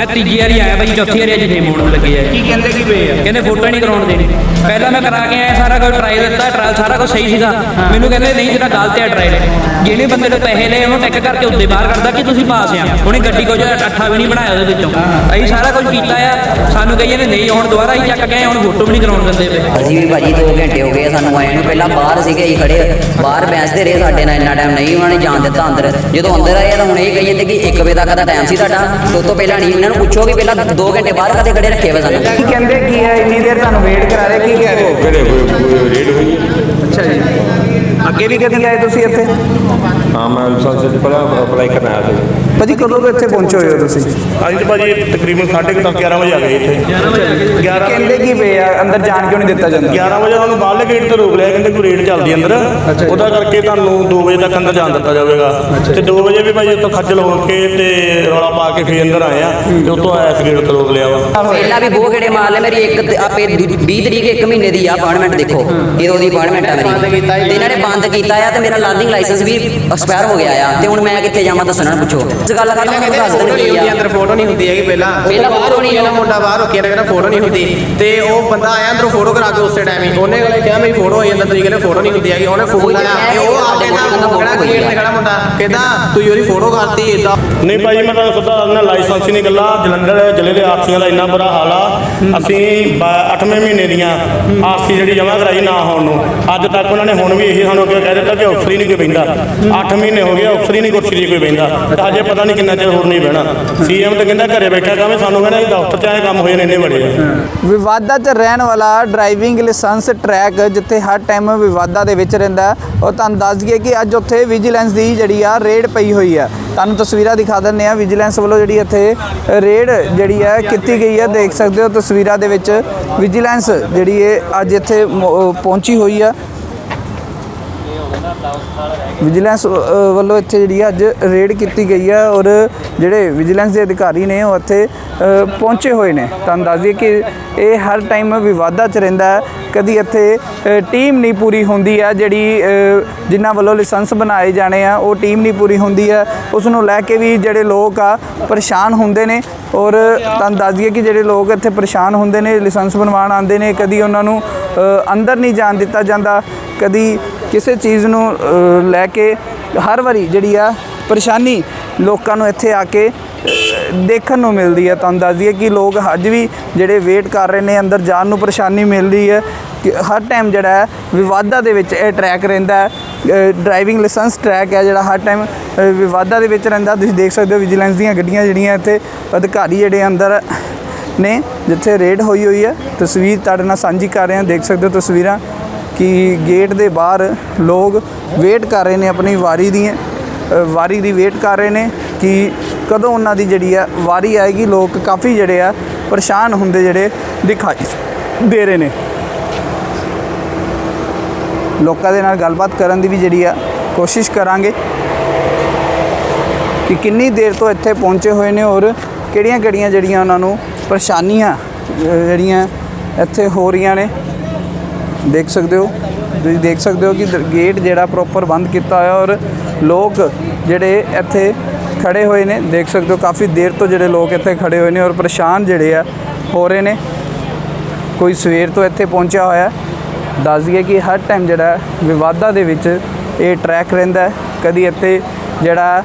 ਮੈਂ ਤੀਜੀ ਵਾਰੀ ਆਇਆ ਭਾਈ ਚੌਥੀ ਵਾਰੀ ਅੱਜ ਫੇਮ ਹੋਣ ਲੱਗੇ ਆ ਕੀ ਕਹਿੰਦੇ ਕੀ ਪਏ ਆ? ਕਹਿੰਦੇ ਫੋਟੋ ਨਹੀਂ ਕਰਾਉਣ ਦੇਣੀ। ਪਹਿਲਾਂ ਮੈਂ ਕਰਾ ਕੇ ਆਇਆ ਸਾਰਾ ਕੁਝ ਟਰਾਈ ਦਿੱਤਾ ਟਰਾਇਲ ਸਾਰਾ ਕੁਝ ਸਹੀ ਸੀਗਾ। ਮੈਨੂੰ ਕਹਿੰਦੇ ਨਹੀਂ ਤੇਰਾ ਗਲਤ ਹੈ ਟਰਾਇਲ ਜਿਹੜੇ ਬੰਦੇ ਨੇ ਪੈਸੇ ਲਏ ਉਹਨੂੰ ਟੈਕ ਕਰਕੇ ਉੱਤੇ ਬਾਹਰ ਕਰਦਾ ਕਿ ਤੁਸੀਂ ਪਾਸ ਆ। ਉਹਨੇ ਗੱਡੀ ਕੁਝ ਅੱਠਾ ਵੀ ਨਹੀਂ ਬਣਾਇਆ ਉਹਦੇ ਵਿੱਚੋਂ। ਅਸੀਂ ਸਾਰਾ ਕੁਝ ਕੀਤਾ ਆ। ਸਾਨੂੰ ਕਹੀਏ ਨੇ ਨਹੀਂ ਹੁਣ ਦੁਬਾਰਾ ਹੀ ਚੱਕ ਗਏ ਹੁਣ ਫੋਟੋ ਵੀ ਨਹੀਂ ਕਰਾਉਣ ਦਿੰਦੇ ਪਏ। ਅਸੀਂ ਵੀ ਭਾਜੀ 2 ਘੰਟੇ ਹੋ ਗਏ ਸਾਨੂੰ ਆਏ ਨੂੰ। ਪਹਿਲਾਂ ਬਾਹਰ ਸੀਗੇ ਅਸੀਂ ਖੜੇ ਬਾਹਰ ਬੈਠਦੇ ਰਹੇ ਸਾਡੇ ਨਾਲ ਇੰਨਾ ਟਾਈਮ ਨਹੀਂ ਉਹਨਾਂ ਨੇ ਜਾਣ ਦਿੱਤਾ ਅੰਦਰ। ਜਦੋਂ ਅੰਦਰ ਆਏ ਤਾਂ ਹੁਣ ਇਹ ਕਹੀ ਜਾਂਦੇ ਕਿ 1 ਵਜੇ ਤੱਕ ਦਾ ਟਾਈਮ ਸੀ ਸਾਡਾ। ਤੇ ਉਸ ਤੋਂ ਪਹਿਲਾਂ ਨਹੀਂ ਇਹਨਾਂ ਨੂੰ ਪੁੱਛੋ ਕਿ ਪਹਿਲਾਂ 2 ਘੰਟੇ ਬਾਹਰ ਕਦੇ ਖੜੇ ਰੱਖੇ ਹੋਏ ਸਾਨੂੰ। ਕੀ ਕਹਿੰਦੇ ਕੀ ਹੈ? ਇੰਨੀ ਦੇਰ ਤੁਹਾਨੂੰ ਵੇਟ ਕਰਾ ਰਹੇ ਕੀ ਕਹਿ ਰਹੇ? ਹੋ? ਕਿਹੜੇ ਰੇਡ ਹੋਈ ਹੈ? ਅੱਛਾ ਜੀ। ਅੱਗੇ ਵੀ ਕਦੀ ਆਏ ਤੁਸੀਂ ਇੱਥੇ? ਹਾਂ ਮੈਂ ਲਾਇਸੈਂਸ ਪਹਿਲਾਂ ਅਪਲਾਈ ਕਰਨ ਆਇਆ ਸੀ। ਭਾਜੀ ਕਦੋਂ ਤੋਂ ਇੱਥੇ ਪਹੁੰਚੇ ਹੋਏ ਹੋ ਤੁਸੀਂ? ਅੱਜ ਤਾਂ ਭਾਜੀ ਤਕਰੀਬਨ 11:30 11 ਵਜੇ ਆ ਗਏ ਇੱਥੇ। 11 ਕਹਿੰਦੇ ਕੀ ਪਏ ਆ? ਅੰਦਰ ਜਾਣ ਕਿਉਂ ਨਹੀਂ ਦਿੱਤਾ ਜਾਂਦਾ? 11 ਵਜੇ ਸਾਨੂੰ ਬਾਹਰਲੇ ਗੇਟ ਤੇ ਰੋਕ ਲਿਆ ਕਹਿੰਦੇ ਕੋਈ ਰੇਡ ਚੱਲਦੀ ਅੰਦਰ। ਉਹਦਾ ਕਰਕੇ ਤੁਹਾਨੂੰ 2 ਵਜੇ ਤੱਕ ਅੰਦਰ ਜਾਣ ਦਿੱਤਾ ਜਾਵੇਗਾ। ਤੇ 2 ਵਜੇ ਵੀ ਭਾਜੀ ਉੱਥੋਂ ਖੱਜਲ ਹੋ ਕੇ ਤੇ ਰੌਲਾ ਪਾ ਕੇ ਫੇਰ ਅੰਦਰ ਆਏ ਆ ਤੇ ਉੱਥੋਂ ਐਸ ਗੇਟ ਤੇ ਰੋਕ ਲਿਆ ਵਾ। ਪਹਿਲਾਂ ਵੀ ਬਹੁਤ ਗੇੜੇ ਮਾਰ ਲਏ ਮੇਰੀ ਇੱਕ ਆਪੇ 20 ਤਰੀਕ ਇੱਕ ਮਹੀਨੇ ਦੀ ਆ ਅਪਾਇੰਟਮੈਂਟ ਦੇਖੋ। ਇਹੋ ਦੀ ਅਪਾਇੰਟਮੈਂਟ ਆ ਮੇਰੀ। ਤੇ ਇਹਨਾਂ ਨੇ ਬੰਦ ਕੀਤਾ ਆ ਤੇ ਮੇਰਾ ਲਰਨਿੰਗ ਲਾਇਸੈਂਸ ਵੀ ਐਕਸਪਾਇਰ ਹੋ ਗਿਆ ਆ ਤੇ ਹੁਣ ਮੈਂ ਕਿੱਥੇ ਜਾਵਾਂ ਦੱਸੋ ਇਹਨਾਂ ਨੂੰ ਪੁੱਛੋ। ਇਸ ਗੱਲ ਕਰਦਾ ਮੈਨੂੰ ਦੱਸ ਕੀ ਆ। ਅੰਦਰ ਫੋਟੋ ਨਹੀਂ ਹੁੰਦੀ ਹੈਗੀ ਪਹਿਲਾਂ। ਪਹਿਲਾਂ ਬਾਹਰ photo ਨਹੀਂ ਹੋਣੀ ਮੁੰਡਾ ਬਾਹਰ ਰੁਕਿਆ ਕਹਿੰਦਾ ਫੋਟੋ ਨਹੀਂ ਹੁੰਦੀ। ਤੇ ਉਹ ਬੰਦਾ ਆਇਆ ਅੰਦਰੋਂ ਫੋਟੋ ਕਰਾ ਕੇ ਉਸੇ ਟਾਈਮ ਹੀ। ਉਹਨੇ ਕਹਿੰਦਾ ਕਿਹਾ ਮੇਰੀ ਫੋਟੋ ਹੋਈ ਅੰਦਰ ਤੁਸੀਂ ਕਹਿੰਦੇ ਫੋਟੋ ਨਹੀਂ ਹੁੰਦੀ ਹੈਗੀ। ਉਹਨੇ ਫੋਨ ਲਾਇਆ। ਤੇ ਉਹ ਆ ਕੇ ਨਾ ਕਿਹੜਾ ਗੇਟ ਤੇ ਖੜਾ ਮੁੰਡਾ? ਕਹਿੰਦਾ ਤੂੰ ਉਹਦੀ ਫੋਟੋ ਕਰਤੀ ਇਦਾਂ ਨਹੀਂ ਭਾਜੀ ਮੈਂ ਤੁਹਾਨੂੰ ਸਿੱਧਾ ਨਾ ਲਾਇਸੈਂਸ ਹੀ ਨਹੀਂ ਗੱਲਾਂ। ਜਲੰਧਰ ਜ਼ਿਲ੍ਹੇ ਦੇ ਆਰਸੀਆਂ ਦਾ ਇੰਨਾ ਬੁਰਾ ਹਾਲ ਆ। ਅਸੀਂ 8ਵੇਂ ਮਹੀਨੇ ਦੀਆਂ ਆਰਸੀ ਜਿਹੜੀ ਜਮ੍ਹਾਂ ਕਰਾਈ ਨਾ ਹੋਣ ਨੂੰ। ਅੱਜ ਤੱਕ ਉਹਨਾਂ ਨੇ ਹੁਣ ਵੀ ਇਹੀ ਸਾਨੂੰ ਅੱਗੇ ਕਹਿ ਦਿੱਤਾ ਕਿ ਅਫਸਰ ਨਹੀਂ ਕੋਈ ਬਹਿੰਦਾ। 8 ਮਹੀਨੇ ਹੋ ਗਏ ਅਫਸਰ ਨਹੀਂ ਕੁਰਸੀ ਕੋਈ ਬਹਿੰਦਾ। ਤੇ ਹਜੇ ਪਤਾ ਨਹੀਂ ਕਿੰਨਾ ਚਿਰ ਹੋਰ ਨਹੀਂ ਬਹਿਣਾ। ਸੀਐਮ ਤੇ ਕਹਿੰਦਾ ਘਰੇ ਬੈਠਾ ਕਾਵੇਂ ਸਾਨੂੰ ਕਹਿੰਦਾ ਇਹ ਦਫ਼ਤਰ 'ਚ ਆਏ, ਕੰਮ ਹੋਏ ਨੇ, ਇੰਨੇ ਬੜੇ ਵਿਵਾਦਾਂ 'ਚ ਰਹਿਣ ਵਾਲਾ ਡਰਾਈਵਿੰਗ ਲਾਇਸੈਂਸ ਟਰੈਕ ਜਿੱਥੇ ਹਰ ਟਾਈਮ ਵਿਵਾਦਾਂ ਦੇ ਵਿੱਚ ਰਹਿੰਦਾ ਉਹ ਤੁਹਾਨੂੰ ਦੱਸ ਦਈਏ ਕਿ ਅੱਜ ਉੱਥੇ ਵਿਜੀਲੈਂਸ ਦੀ ਜਿਹੜੀ ਆ ਰੇਡ ਪਈ ਹੋਈ ਆ। ਤੁਹਾਨੂੰ ਤਸਵੀਰਾਂ ਦਿਖਾ ਦਿੰਨੇ ਆ ਵਿਜੀਲੈਂਸ ਵੱਲੋਂ ਜਿਹੜੀ ਇੱਥੇ ਰੇਡ ਜਿਹੜੀ ਹੈ ਕੀਤੀ ਗਈ ਹੈ ਦੇਖ ਸਕਦੇ ਹੋ ਤਸਵੀਰਾਂ ਦੇ ਵਿੱਚ। ਵਿਜੀਲੈਂਸ ਜਿਹੜੀ ਹੈ ਅੱਜ ਇੱਥੇ ਪਹੁੰਚੀ ਹੋਈ ਆ। ਵਿਜੀਲੈਂਸ ਵੱਲੋਂ ਇੱਥੇ ਜਿਹੜੀ ਆ ਅੱਜ ਰੇਡ ਕੀਤੀ ਗਈ ਹੈ ਔਰ ਜਿਹੜੇ ਵਿਜੀਲੈਂਸ ਦੇ ਅਧਿਕਾਰੀ ਨੇ ਉਹ ਇੱਥੇ ਪਹੁੰਚੇ ਹੋਏ ਨੇ। ਤੁਹਾਨੂੰ ਦੱਸ ਦਈਏ ਕਿ ਇਹ ਹਰ ਟਾਈਮ ਵਿਵਾਦਾਂ 'ਚ ਰਹਿੰਦਾ ਹੈ। ਕਦੀ ਇੱਥੇ ਟੀਮ ਨਹੀਂ ਪੂਰੀ ਹੁੰਦੀ ਹੈ ਜਿਹੜੀ ਜਿਨ੍ਹਾਂ ਵੱਲੋਂ ਲਾਇਸੈਂਸ ਬਣਾਏ ਜਾਣੇ ਆ, ਉਹ ਟੀਮ ਨਹੀਂ ਪੂਰੀ ਹੁੰਦੀ ਹੈ ਉਸ ਨੂੰ ਲੈ ਕੇ ਵੀ ਜਿਹੜੇ ਲੋਕ ਆ, ਪਰੇਸ਼ਾਨ ਹੁੰਦੇ ਨੇ। ਔਰ ਤੁਹਾਨੂੰ ਦੱਸ ਦਈਏ ਕਿ ਜਿਹੜੇ ਲੋਕ ਇੱਥੇ ਪਰੇਸ਼ਾਨ ਹੁੰਦੇ ਨੇ ਲਾਇਸੈਂਸ ਬਣਵਾਉਣ ਆਉਂਦੇ ਨੇ, ਕਦੀ ਉਹਨਾਂ ਨੂੰ ਅੰਦਰ ਨਹੀਂ ਜਾਣ ਦਿੱਤਾ ਜਾਂਦਾ। ਕਦੀ ਕਿਸੇ ਚੀਜ਼ ਨੂੰ ਲੈ ਕੇ ਹਰ ਵਾਰੀ ਜਿਹੜੀ ਆ ਪਰੇਸ਼ਾਨੀ ਲੋਕਾਂ ਨੂੰ ਇੱਥੇ ਆ ਕੇ ਦੇਖਣ ਨੂੰ ਮਿਲਦੀ ਹੈ ਤੁਹਾਨੂੰ ਦੱਸ ਦਈਏ ਕਿ ਲੋਕ ਅੱਜ ਵੀ ਜਿਹੜੇ ਵੇਟ ਕਰ ਰਹੇ ਨੇ, ਅੰਦਰ ਜਾਣ ਨੂੰ ਪਰੇਸ਼ਾਨੀ ਮਿਲ ਰਹੀ ਹੈ ਕਿ ਹਰ ਟਾਈਮ ਜਿਹੜਾ ਹੈ, ਵਿਵਾਦਾਂ ਦੇ ਵਿੱਚ ਇਹ ਟਰੈਕ ਰਹਿੰਦਾ ਹੈ। ਡਰਾਈਵਿੰਗ ਲਾਇਸੈਂਸ ਟਰੈਕ ਹੈ ਜਿਹੜਾ ਹਰ ਟਾਈਮ ਵਿਵਾਦਾਂ ਦੇ ਵਿੱਚ ਰਹਿੰਦਾ। ਤੁਸੀਂ ਦੇਖ ਸਕਦੇ ਹੋ ਵਿਜੀਲੈਂਸ ਦੀਆਂ ਗੱਡੀਆਂ ਜਿਹੜੀਆਂ ਇੱਥੇ ਅਧਿਕਾਰੀ ਜਿਹੜੇ ਅੰਦਰ ਨੇ, ਜਿੱਥੇ ਰੇਡ ਹੋਈ ਹੋਈ ਹੈ ਤਸਵੀਰ ਤੁਹਾਡੇ ਨਾਲ ਸਾਂਝੀ ਕਰ ਰਹੇ ਹਾਂ ਦੇਖ ਸਕਦੇ ਹੋ ਤਸਵੀਰਾਂ। ਕਿ ਗੇਟ ਦੇ ਬਾਹਰ ਲੋਕ ਵੇਟ ਕਰ ਰਹੇ ਨੇ, ਆਪਣੀ ਵਾਰੀ ਦੀ ਵਾਰੀ ਦੀ ਵੇਟ ਕਰ ਰਹੇ ਨੇ ਕਿ ਕਦੋਂ ਉਹਨਾਂ ਦੀ ਜਿਹੜੀ ਆ ਵਾਰੀ ਆਏਗੀ, ਲੋਕ ਕਾਫੀ ਜਿਹੜੇ ਆ ਪਰੇਸ਼ਾਨ ਹੁੰਦੇ ਜਿਹੜੇ ਦਿਖਾਈ ਦੇ ਰਹੇ ਨੇ। ਲੋਕਾਂ ਦੇ ਨਾਲ ਗੱਲਬਾਤ ਕਰਨ ਦੀ ਵੀ ਜਿਹੜੀ ਆ ਕੋਸ਼ਿਸ਼ ਕਰਾਂਗੇ ਕਿ ਕਿੰਨੀ ਦੇਰ ਤੋਂ ਇੱਥੇ ਪਹੁੰਚੇ ਹੋਏ ਨੇ ਔਰ ਕਿਹੜੀਆਂ-ਕਿਹੜੀਆਂ ਜਿਹੜੀਆਂ ਉਹਨਾਂ ਨੂੰ ਪਰੇਸ਼ਾਨੀਆਂ ਜਿਹੜੀਆਂ ਇੱਥੇ ਹੋ ਰਹੀਆਂ ਨੇ। ਦੇਖ ਸਕਦੇ ਹੋ। ਤੁਸੀਂ ਦੇਖ ਸਕਦੇ ਹੋ ਕਿ ਗੇਟ ਜਿਹੜਾ ਪ੍ਰੋਪਰ ਬੰਦ ਕੀਤਾ ਹੋਇਆ ਔਰ ਲੋਕ ਜਿਹੜੇ ਇੱਥੇ ਖੜੇ ਹੋਏ ਨੇ, ਦੇਖ ਸਕਦੇ ਹੋ ਕਾਫੀ ਦੇਰ ਤੋਂ ਜਿਹੜੇ ਲੋਕ ਇੱਥੇ ਖੜੇ ਹੋਏ ਨੇ ਔਰ ਪਰੇਸ਼ਾਨ ਜਿਹੜੇ ਆ, ਹੋ ਰਹੇ ਨੇ। ਕੋਈ ਸਵੇਰ ਤੋਂ ਇੱਥੇ ਪਹੁੰਚਿਆ ਹੋਇਆ ਹੈ। ਦੱਸ ਦਈਏ ਕਿ ਹਰ ਟਾਈਮ ਜਿਹੜਾ ਵਿਵਾਦਾਂ ਦੇ ਵਿੱਚ ਇਹ ਟਰੈਕ ਰਹਿੰਦਾ ਹੈ। ਕਦੀ ਇੱਥੇ ਜਿਹੜਾ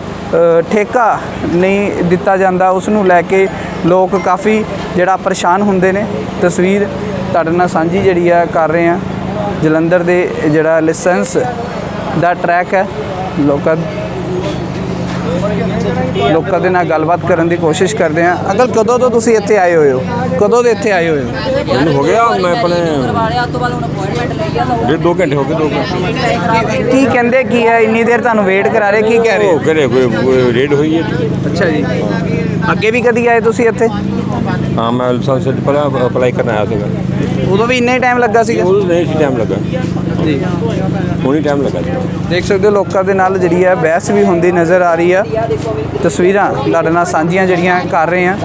ਠੇਕਾ ਨਹੀਂ ਦਿੱਤਾ ਜਾਂਦਾ, ਉਸ ਨੂੰ ਲੈ ਕੇ ਲੋਕ ਕਾਫੀ ਜਿਹੜਾ ਪਰੇਸ਼ਾਨ ਹੁੰਦੇ ਨੇ। ਤਸਵੀਰ ਤੁਹਾਡੇ ਨਾਲ ਸਾਂਝੀ ਜਿਹੜੀ ਆ ਕਰ ਰਹੇ ਆ ਜਲੰਧਰ ਦੇ ਜਿਹੜਾ ਲਾਇਸੈਂਸ ਦਾ ਟਰੈਕ ਹੈ। ਲੋਕਾਂ ਲੋਕਾਂ ਦੇ ਨਾਲ ਗੱਲਬਾਤ ਕਰਨ ਦੀ ਕੋਸ਼ਿਸ਼ ਕਰਦੇ ਆ ਅਗਲ ਕਦੋਂ ਤੋਂ ਤੁਸੀਂ ਇੱਥੇ ਆਏ ਹੋਏ ਹੋ? ਕਦੋਂ ਦੇ ਇੱਥੇ ਆਏ ਹੋਏ ਹੋ? ਮੈਨੂੰ ਹੋ ਗਿਆ ਮੈਂ ਆਪਣੇ ਕਰਵਾਲਿਆ ਤੋਂ ਬਾਅਦ ਹੁਣ ਅਪਾਇੰਟਮੈਂਟ ਲਈ ਆ ਡੇਢ ਦੋ ਘੰਟੇ ਹੋ ਗਏ ਦੋ ਘੰਟੇ। ਕੀ ਕਹਿੰਦੇ ਕੀ ਹੈ? ਇੰਨੀ ਦੇਰ ਤੁਹਾਨੂੰ ਵੇਟ ਕਰਾ ਰਹੇ ਕੀ ਕਹਿ ਰਹੇ ਉਹ ਹੋ ਕਿਹੜੇ ਹੋਏ ਰੇਡ ਹੋਈ ਹੈ ਅੱਛਾ ਜੀ। ਅੱਗੇ ਵੀ ਕਦੀ ਆਏ ਤੁਸੀਂ ਇੱਥੇ? ਹਾਂ ਮੈਂ ਲਾਇਸੈਂਸ ਪਹਿਲਾਂ ਅਪਲਾਈ ਕਰਨ ਆਇਆ ਸੀਗਾ। ਉਦੋਂ ਵੀ ਇੰਨਾ ਹੀ ਟਾਈਮ ਲੱਗਾ ਸੀਗਾ? ਉਹ ਨਹੀਂ ਸੀ ਟਾਈਮ ਲੱਗਾ। ਜੀ ਹੁਣੀ ਟਾਈਮ ਲੱਗਾ ਦੇਖ ਸਕਦੇ ਹੋ ਲੋਕਾਂ ਦੇ ਨਾਲ ਜਿਹੜੀ ਹੈ ਬਹਿਸ ਵੀ ਹੁੰਦੀ ਨਜ਼ਰ ਆ ਰਹੀ ਆ। ਤਸਵੀਰਾਂ ਤੁਹਾਡੇ ਨਾਲ ਸਾਂਝੀਆਂ ਜਿਹੜੀਆਂ ਕਰ ਰਹੇ ਆ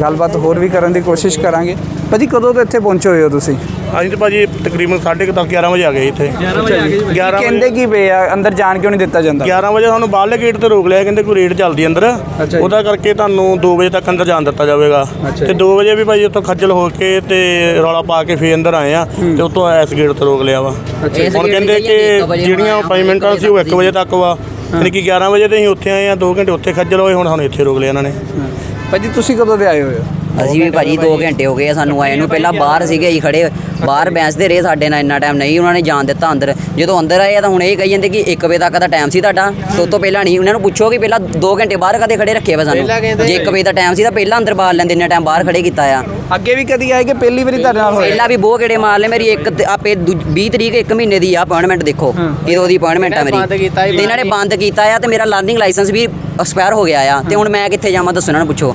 ਗੱਲਬਾਤ ਹੋਰ ਵੀ ਕਰਨ ਦੀ ਕੋਸ਼ਿਸ਼ ਕਰਾਂਗੇ। ਭਾਜੀ ਕਦੋਂ ਤੋਂ ਇੱਥੇ ਪਹੁੰਚੇ ਹੋਏ ਹੋ ਤੁਸੀਂ? ਅਸੀਂ ਤੇ ਭਾਜੀ ਤਕਰੀਬਨ 11:30 11 ਵਜੇ ਆ ਗਏ ਇੱਥੇ। 11 ਵਜੇ 11 ਵਜੇ ਕਹਿੰਦੇ ਕੀ ਪਏ ਆ? ਅੰਦਰ ਜਾਣ ਕਿਉਂ ਨਹੀਂ ਦਿੱਤਾ ਜਾਂਦਾ? 11 ਵਜੇ ਸਾਨੂੰ ਬਾਹਰਲੇ ਗੇਟ ਤੇ ਰੋਕ ਲਿਆ ਕਹਿੰਦੇ ਕੋਈ ਰੇਡ ਚੱਲਦੀ ਅੰਦਰ। ਉਹਦਾ ਕਰਕੇ ਤੁਹਾਨੂੰ 2 ਵਜੇ ਤੱਕ ਅੰਦਰ ਜਾਣ ਦਿੱਤਾ ਜਾਵੇਗਾ। ਤੇ 2 ਵਜੇ ਵੀ ਭਾਈ ਉੱਥੋਂ ਖੱਜਲ ਹੋ ਕੇ ਤੇ ਰੌਲਾ ਪਾ ਕੇ ਫੇਰ ਅੰਦਰ ਆਏ ਆ ਤੇ ਉੱਥੋਂ ਐਸ ਗੇਟ ਤੇ ਰੋਕ ਲਿਆ ਵਾ। ਹੁਣ ਕਹਿੰਦੇ ਕਿ ਜਿਹੜੀਆਂ ਅਪਾਇੰਟਮੈਂਟਾਂ ਸੀ ਉਹ 1 ਵਜੇ ਤੱਕ ਵਾ। ਯਾਨੀ ਕਿ 11 ਵਜੇ ਤੇ ਅਸੀਂ ਉੱਥੇ ਆਏ ਆ 2 ਘੰਟੇ ਉੱਥੇ ਖੱਜਲ ਹੋਏ ਹੁਣ ਸਾਨੂੰ ਇੱਥੇ ਰੋਕ ਲਿਆ ਇਹਨਾਂ ਨੇ। ਭਾਜੀ ਤੁਸੀਂ ਕਦੋਂ ਦੇ ਆਏ ਹੋਏ ਹੋ? ਅਸੀਂ ਵੀ ਭਾਜੀ 2 ਘੰਟੇ ਹੋ ਗਏ ਆ ਸਾਨੂੰ ਆਏ ਨੂੰ ਪਹਿਲਾਂ ਬਾਹਰ ਸੀਗੇ ਅਸੀਂ ਖੜੇ ਬਾਹਰ ਬੈਂਸਦੇ ਰਹੇ ਸਾਡੇ ਨਾਲ ਇੰਨਾ ਟਾਈਮ ਨਹੀਂ ਉਹਨਾਂ ਨੇ ਜਾਣ ਦਿੱਤਾ ਅੰਦਰ। ਜਦੋਂ ਅੰਦਰ ਆਏ ਤਾਂ ਹੁਣ ਇਹ ਕਹੀ ਜਾਂਦੇ ਕਿ 1 ਵਜੇ ਤੱਕ ਦਾ ਟਾਈਮ ਸੀ ਤੁਹਾਡਾ ਤੋਂ ਤੋਂ ਪਹਿਲਾਂ ਨਹੀਂ। ਉਹਨਾਂ ਨੂੰ ਪੁੱਛੋ ਕਿ ਪਹਿਲਾਂ 2 ਘੰਟੇ ਬਾਹਰ ਕਦੇ ਖੜੇ ਰੱਖੇ ਵਾ ਸਾਨੂੰ? ਜੇ 1 ਵਜੇ ਦਾ ਟਾਈਮ ਸੀ ਤਾਂ ਪਹਿਲਾਂ ਅੰਦਰ ਬਾਹਰ ਲੈਂਦੇ ਇੰਨਾ ਟਾਈਮ ਬਾਹਰ ਖੜੇ ਕੀਤਾ ਆ। ਅੱਗੇ ਵੀ ਕਦੀ ਆਏ ਕਿ ਪਹਿਲੀ ਵਾਰੀ ਤੁਹਾਡੇ ਨਾਲ ਹੋਇਆ ਪਹਿਲਾਂ ਵੀ ਬਹੁਤ ਗੇੜੇ ਮਾਰ ਲਏ। ਮੇਰੀ ਇੱਕ ਆਪੇ 20 ਤਰੀਕ ਇੱਕ ਮਹੀਨੇ ਦੀ ਆ ਅਪਾਇੰਟਮੈਂਟ ਦੇਖੋ। ਕਿਦੋਂ ਦੀ ਅਪਾਇੰਟਮੈਂਟ ਆ ਮੇਰੀ। ਤੇ ਇਹਨਾਂ ਨੇ ਬੰਦ ਕੀਤਾ ਆ ਤੇ ਮੇਰਾ ਲਰਨਿੰਗ ਲਾਇਸੈਂਸ ਵੀ ਐਕਸਪਾਇਰ ਹੋ ਗਿਆ ਆ। ਤੇ ਹੁਣ ਮੈਂ ਕਿੱਥੇ ਜਾਵਾਂ ਦੱਸੋ ਇਹਨਾਂ ਨੂੰ ਪੁੱਛੋ।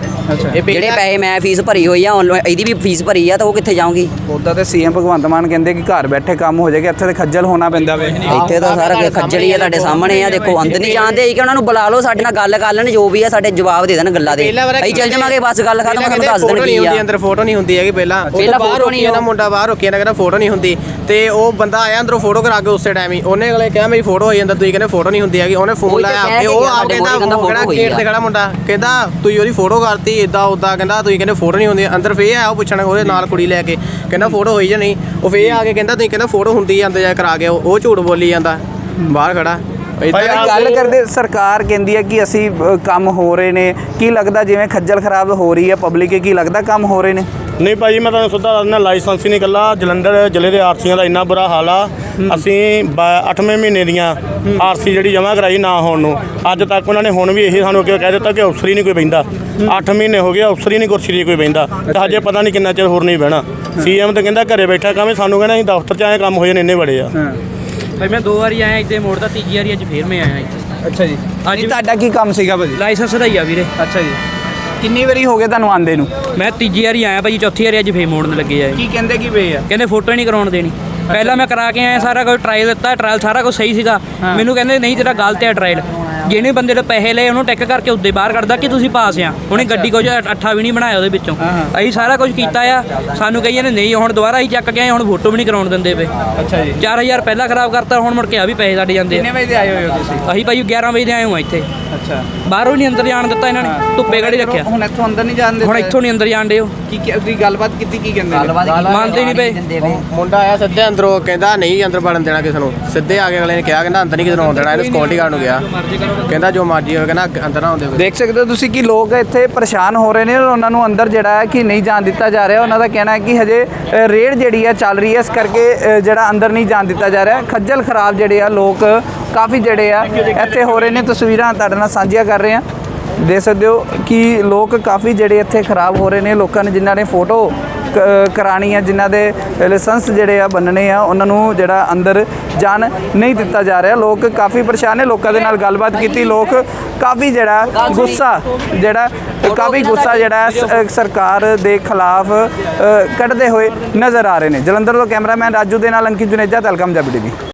ਜਿਹੜੇ ਪੈਸੇ ਮੈਂ ਫੀਸ ਭਰੀ ਹੋਈ ਆ online- ਇਹਦੀ ਵੀ ਫੀਸ ਭਰੀ ਆ ਤਾਂ ਉਹ ਕਿੱਥੇ ਜਾਊਂਗੀ? ਉਦਾਂ ਤੇ ਸੀਐਮ ਭਗਵੰਤ ਮਾਨ ਕਹਿੰਦੇ ਕਿ ਘਰ ਬੈਠੇ ਕੰਮ ਹੋ ਜਾਏਗਾ ਇੱਥੇ ਤੇ ਖੱਜਲ ਹੋਣਾ ਪੈਂਦਾ ਵੇ। ਇੱਥੇ ਤਾਂ ਸਾਰਾ ਕੁਝ ਖੱਜਲੀ ਆ ਤੁਹਾਡੇ ਸਾਹਮਣੇ ਆ ਦੇਖੋ ਅੰਦਰ ਨਹੀਂ ਜਾਂਦੇ ਕਿ ਉਹਨਾਂ ਨੂੰ ਬੁਲਾ ਲਓ ਸਾਡੇ ਨਾਲ ਗੱਲ ਕਰ ਲੈਣ ਜੋ ਵੀ ਆ ਸਾਡੇ ਜਵਾਬ ਦੇ ਦੇਣ ਗੱਲਾਂ ਦੇ। ਅਸੀਂ ਚੱਲ ਜਾਵਾਂਗੇ ਬਸ ਗੱਲ ਖਤਮ ਤੁਹਾਨੂੰ ਦੱਸ ਦੇਣ ਕੀ ਹੁੰਦੀ ਆ ਅੰਦਰ ਫੋਟੋ ਨਹੀਂ ਹੁੰਦੀ ਹੈਗੀ ਪਹਿਲਾਂ। ਪਹਿਲਾਂ ਬਾਹਰ ਰੋਕੀ ਨਹੀਂ ਨਾ ਮੁੰਡਾ ਬਾਹਰ ਰੋਕੀ ਨਾ ਕਹਿੰਦਾ ਫੋਟੋ ਨਹੀਂ ਹੁੰਦੀ। ਤੇ ਉਹ ਬੰਦਾ ਆਇਆ ਅੰਦਰੋਂ ਫੋਟੋ ਕਰਾ ਕੇ ਉਸੇ ਟਾਈਮ ਹੀ। ਉਹਨੇ ਅਗਲੇ ਕਿਹਾ ਮੇਰੀ ਫੋਟੋ ਹੋਈ ਅੰਦਰ ਤੁਸੀਂ ਕਹਿੰਦੇ ਫੋਟੋ ਨਹੀਂ ਹੁੰਦੀ ਹੈਗੀ। ਉਹਨੇ ਉਹੀ ਫੋਨ ਲਾਇਆ ਕੇ ਉਹ ਆਪ ਕਹਿੰਦਾ ਗੇਟ ਤੇ। ਖੜਾ ਮੁੰਡਾ? ਕਹਿੰਦਾ ਤੁਸੀਂ ਉਹਦੀ ਫੋਟੋ ਕਰਤੀ ਇਦਾਂ ਉਦਾਂ ਕਹਿੰਦਾ ਤੁਸੀਂ ਕਹਿੰਦੇ ਫੋਟੋ ਨਹੀਂ ਹੁੰਦੀ ਅੰਦਰ ਫੇਰ ਆਇਆ ਉਹ ਪੁੱਛਣ ਉਹਦੇ ਨਾਲ ਕੁੜੀ ਲੈ ਕੇ ਕਹਿੰਦਾ ਫੋਟੋ ਹੋਈ ਜਾਂ ਨਹੀਂ ਉਹ ਫੇਰ ਆ ਕੇ ਕਹਿੰਦਾ ਤੁਸੀਂ ਕਹਿੰਦਾ ਫੋਟੋ ਹੁੰਦੀ ਆ ਅੰਦਰ ਜਾ ਕਰਾ ਕੇ। ਉਹ ਝੂਠ ਬੋਲੀ ਜਾਂਦਾ ਬਾਹਰ ਖੜਾ ਆਹ ਗੱਲ ਕਰਦੇ ਸਰਕਾਰ ਕਹਿੰਦੀ ਹੈ ਕਿ ਅਸੀਂ ਕੰਮ ਹੋ ਰਹੇ ਨੇ ਕੀ ਲੱਗਦਾ ਜਿਵੇਂ ਖੱਜਲ ਖਰਾਬ ਹੋ ਰਹੀ ਹੈ ਪਬਲਿਕ ਕੀ ਲੱਗਦਾ ਕੰਮ ਹੋ ਰਹੇ ਨੇ ਨਹੀਂ ਭਾਜੀ ਮੈਂ ਤੁਹਾਨੂੰ ਸਿੱਧਾ ਦੱਸਣਾ ਲਾਇਸੈਂਸ ਹੀ ਨਹੀਂ ਇਕੱਲਾ। ਜਲੰਧਰ ਜ਼ਿਲ੍ਹੇ ਦੇ ਆਰਸੀਆਂ ਦਾ ਇੰਨਾ ਬੁਰਾ ਹਾਲ ਆ। ਅਸੀਂ 8ਵੇਂ ਮਹੀਨੇ ਦੀਆਂ ਆਰਸੀ ਜਿਹੜੀ ਜਮ੍ਹਾਂ ਕਰਾਈ ਨਾ ਹੋਣ ਨੂੰ। ਅੱਜ ਤੱਕ ਉਹਨਾਂ ਨੇ ਹੁਣ ਵੀ ਇਹੀ ਸਾਨੂੰ ਅੱਗੇ ਕਹਿ ਦਿੱਤਾ ਕਿ ਅਫਸਰ ਹੀ ਨਹੀਂ ਕੋਈ ਬੈਂਦਾ 8 ਮਹੀਨੇ ਹੋ ਗਏ ਅਫਸਰ ਹੀ ਨਹੀਂ ਕੁਰਸੀ ਤੇ ਕੋਈ ਬੈਂਦਾ ਤੇ ਹਜੇ ਪਤਾ ਨਹੀਂ ਕਿੰਨਾ ਚਿਰ ਹੋਰ ਨਹੀਂ ਬਹਿਣਾ। ਸੀਐਮ ਤੇ ਕਹਿੰਦਾ ਘਰੇ ਬੈਠਾ ਕਾਵੇਂ ਸਾਨੂੰ ਕਹਿੰਦਾ ਅਸੀਂ ਦਫ਼ਤਰ 'ਚ ਆਏ ਕੰਮ ਹੋ ਜਾਣੇ ਇੰਨੇ ਬੜੇ ਆ। ਭਾਈ ਮੈਂ ਦੋ ਵਾਰੀ ਆਇਆ ਇੱਥੇ ਮੋੜ ਦਾ ਤੀਜੀ ਵਾਰੀ ਅੱਜ ਫੇਰ ਮੈਂ ਆਇਆ ਇੱਥੇ। ਅੱਛਾ ਜੀ। ਅੱਜ ਅੱਜ ਤੁਹਾਡਾ ਕੀ ਕੰਮ ਸੀਗਾ ਭਾਜੀ? ਲਾਇਸੈਂਸ ਦਾ ਹੀ ਆ ਵੀਰੇ। ਅੱਛਾ ਜੀ। ਕਿੰਨੀ ਵਾਰੀ ਹੋ ਗਏ ਤੁਹਾਨੂੰ ਆਂਦੇ ਨੂੰ? ਮੈਂ ਤੀਜੀ ਵਾਰੀ ਆਇਆ ਭਾਜੀ ਚੌਥੀ ਵਾਰੀ ਅੱਜ ਫੇਰ ਮੋੜਨ ਲੱਗੇ ਆ। ਕੀ ਕਹਿੰਦੇ ਕੀ ਪਏ ਆ? ਕਹਿੰਦੇ ਫੋਟੋ ਨਹੀਂ ਕਰਾਉਣ ਦੇਣੀ। ਪਹਿਲਾਂ ਮੈਂ ਕਰਾ ਕੇ ਆਇਆ ਸਾਰਾ ਕੁਝ ਟਰਾਇਲ ਦਿੱਤਾ ਟਰਾਇਲ ਸਾਰਾ ਕੁਝ ਸਹੀ ਸੀਗਾ। ਮੈਨੂੰ ਕਹਿੰਦੇ ਨਹੀਂ ਤੇਰਾ ਗਲਤ ਹੈ ਟਰਾਇਲ ਜਿਹਨੇ ਬੰਦੇ ਨੇ ਪੈਸੇ ਲਏ ਉਹਨੂੰ ਟੈਕ ਕਰਕੇ ਉੱਤੇ ਬਾਹਰ ਕੱਢਦਾ ਕਿ ਤੁਸੀਂ ਪਾਸ ਆ। ਉਹਨੇ ਗੱਡੀ ਕੁਝ ਅੱਠਾ ਵੀ ਨਹੀਂ ਬਣਾਇਆ ਉਹਦੇ ਵਿੱਚੋਂ। ਅਸੀਂ ਸਾਰਾ ਕੁਝ ਕੀਤਾ ਆ। ਸਾਨੂੰ ਕਹੀਏ ਨੇ ਨਹੀਂ ਹੁਣ ਦੁਬਾਰਾ ਹੀ ਚੱਕ ਕੇ ਆਏ ਹੁਣ ਫੋਟੋ ਵੀ ਨਹੀਂ ਕਰਾਉਣ ਦਿੰਦੇ ਪਏ। ਅੱਛਾ ਜੀ। 4000 ਪਹਿਲਾਂ ਖਰਾਬ ਕਰਤਾ ਹੁਣ ਮੁੜ ਕੇ ਆ ਵੀ ਪੈਸੇ ਸਾਡੇ ਜਾਂਦੇ ਕਿੰਨੇ ਵਜੇ ਦੇ ਆਏ ਹੋਏ ਹੋ ਤੁਸੀਂ? ਅਸੀਂ ਭਾਈ 11 ਵਜੇ ਦੇ ਆਏ ਹਾਂ ਇੱਥੇ। ਅੱਛਾ। ਬਾਹਰੋਂ ਹੀ ਨਹੀਂ ਅੰਦਰ ਜਾਣ ਦਿੱਤਾ ਇਹਨਾਂ ਨੇ। ਧੁੱਪੇ ਗੜੀ ਰੱਖਿਆ। ਹੁਣ ਇੱਥੋਂ ਅੰਦਰ ਨਹੀਂ ਜਾਣ ਹੁਣ ਇੱਥੋਂ ਨਹੀਂ ਅੰਦਰ ਜਾਣ ਦਿਓ। ਕੀ ਕੀ ਤੁਸੀਂ ਗੱਲਬਾਤ ਕੀਤੀ ਕੀ ਕਹਿੰਦੇ ਨੇ? ਮੰਨਦੇ ਨਹੀਂ ਪਏ। ਮੁੰਡਾ ਆਇਆ ਸਿੱਧੇ ਅੰਦਰੋਂ ਕਹਿੰਦਾ ਨਹੀਂ ਅੰਦਰ ਵੜਨ ਦੇਣਾ ਕਿਸੇ ਨੂੰ। ਸਿੱਧੇ ਆ ਕੇ ਅਗਲੇ ਨੇ ਕਿਹਾ ਕਹਿੰਦਾ ਅੰਦਰ ਨਹੀਂ ਕਿਸੇ ਨੂੰ ਆਉਣ ਦੇਣਾ ਇਹਨੂੰ ਸਿਕਿਉਰਿਟੀ ਗਾਰਡ ਨੂੰ ਗਿਆ ਕਹਿੰਦਾ ਜੋ ਮਰਜ਼ੀ ਹੋਵੇ ਕਹਿੰਦਾ ਅੰਦਰ ਨਾ ਆਉਂਦੇ ਦੇਖ ਸਕਦੇ ਹੋ ਤੁਸੀਂ ਕਿ ਲੋਕ ਇੱਥੇ ਪਰੇਸ਼ਾਨ ਹੋ ਰਹੇ ਨੇ ਔਰ ਉਹਨਾਂ ਨੂੰ ਅੰਦਰ ਜਿਹੜਾ ਹੈ ਕਿ ਨਹੀਂ ਜਾਣ ਦਿੱਤਾ ਜਾ ਰਿਹਾ। ਉਹਨਾਂ ਦਾ ਕਹਿਣਾ ਹੈ ਕਿ ਹਜੇ ਅ, ਰੇਡ ਜਿਹੜੀ ਹੈ ਚੱਲ ਰਹੀ ਹੈ ਇਸ ਕਰਕੇ ਅ, ਜਿਹੜਾ ਅੰਦਰ ਨਹੀਂ ਜਾਣ ਦਿੱਤਾ ਜਾ ਰਿਹਾ। ਖੱਜਲ ਖਰਾਬ ਜਿਹੜੇ ਆ ਲੋਕ ਕਾਫੀ ਜਿਹੜੇ ਆ ਇੱਥੇ ਹੋ ਰਹੇ ਨੇ। ਤਸਵੀਰਾਂ ਤੁਹਾਡੇ ਨਾਲ ਸਾਂਝੀਆਂ ਕਰ ਰਹੇ ਹਾਂ। ਦੇਖ ਸਕਦੇ ਹੋ ਕਿ ਲੋਕ ਕਾਫੀ ਜਿਹੜੇ ਇੱਥੇ ਖਰਾਬ ਹੋ ਰਹੇ ਨੇ। ਲੋਕਾਂ ਨੇ ਜਿਨ੍ਹਾਂ ਨੇ ਫੋਟੋ ਕਰਾਣੀ ਆ, ਜਿਨ੍ਹਾਂ ਦੇ ਲਾਇਸੈਂਸ ਜਿਹੜੇ ਆ ਬੰਨਣੇ ਆ, ਉਹਨਾਂ ਨੂੰ ਜਿਹੜਾ ਅੰਦਰ ਜਾਣ ਨਹੀਂ ਦਿੱਤਾ ਜਾ ਰਿਹਾ। ਲੋਕ ਕਾਫੀ ਪਰੇਸ਼ਾਨ ਨੇ, ਲੋਕਾਂ ਦੇ ਨਾਲ ਗੱਲਬਾਤ ਕੀਤੀ। ਲੋਕ ਕਾਫੀ ਜਿਹੜਾ ਗੁੱਸਾ, ਜਿਹੜਾ ਕਾਫੀ ਗੁੱਸਾ ਜਿਹੜਾ ਸਰਕਾਰ ਦੇ ਖਿਲਾਫ ਕੱਢਦੇ ਹੋਏ ਨਜ਼ਰ ਆ ਰਹੇ ਨੇ। ਜਲੰਧਰ ਤੋਂ ਕੈਮਰਾਮੈਨ ਰਾਜੂ ਦੇ ਨਾਲ ਅੰਕਿਤ ਜੁਨੇਜਾ ਤਲਕਮ ਜਬੜੀ